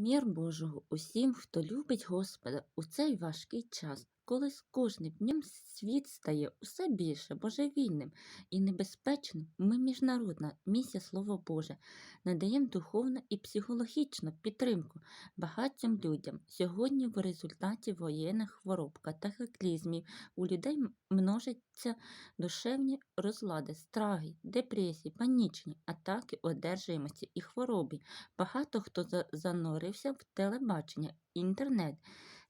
Мір Божого усім, хто любить Господа у цей важкий час, коли з кожним днем світ стає усе більше божевільним і небезпечним, ми міжнародна місія Слово Боже надаємо духовну і психологічну підтримку багатьом людям. Сьогодні в результаті воєнних хвороб, катаклізмів у людей множаться душевні розлади, страги, депресії, панічні атаки, одержимості і хвороби. Багато хто за- занурився в телебачення, інтернет,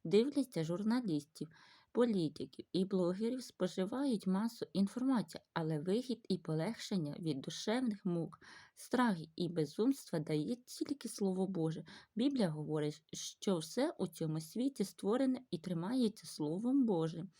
дивляться журналістів, політиків і блогерів, споживають масу інформації, але вихід і полегшення від душевних мук, страхів і безумства дає тільки Слово Боже. Біблія говорить, що все у цьому світі створене і тримається Словом Божим.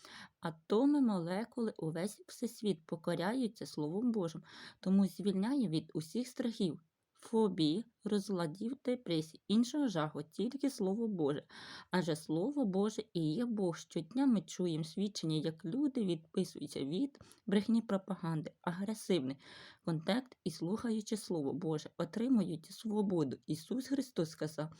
Атоми, молекули, увесь всесвіт покоряються Словом Божим, тому звільняє від усіх страхів, фобій, розладів, депресій, іншого жаху, тільки Слово Боже. Адже Слово Боже і є Бог. Щодня ми чуємо свідчення, як люди відписуються від брехні пропаганди, агресивний контакт і слухаючи Слово Боже, отримують свободу. Ісус Христос сказав: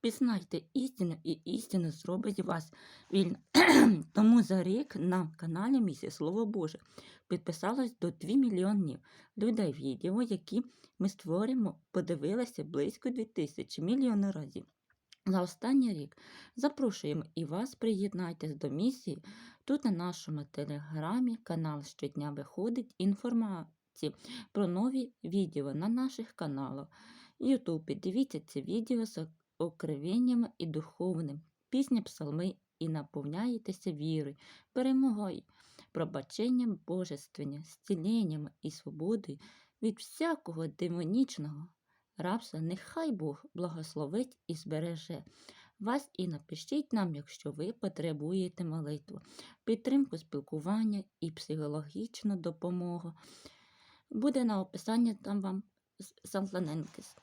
пізнайте істину, і істина зробить вас вільно. Тому за рік на каналі Місія Слово Боже підписалось до 2 мільйонів людей відео, які ми створюємо, подивилися близько 2000 мільйонів разів. За останній рік запрошуємо і вас приєднайтесь до місії. Тут на нашому телеграмі канал щодня виходить інформація про нові відео на наших каналах. Ютубі дивіться ці відео з окривеннями і духовним, пісні псалми і наповняєтеся вірою, перемогою, пробаченням божествення, зціленням і свободою від всякого демонічного рабства. Нехай Бог благословить і збереже вас і напишіть нам, якщо ви потребуєте молитву, підтримку спілкування і психологічну допомогу. Буде на описанні там вам Санфланенкис.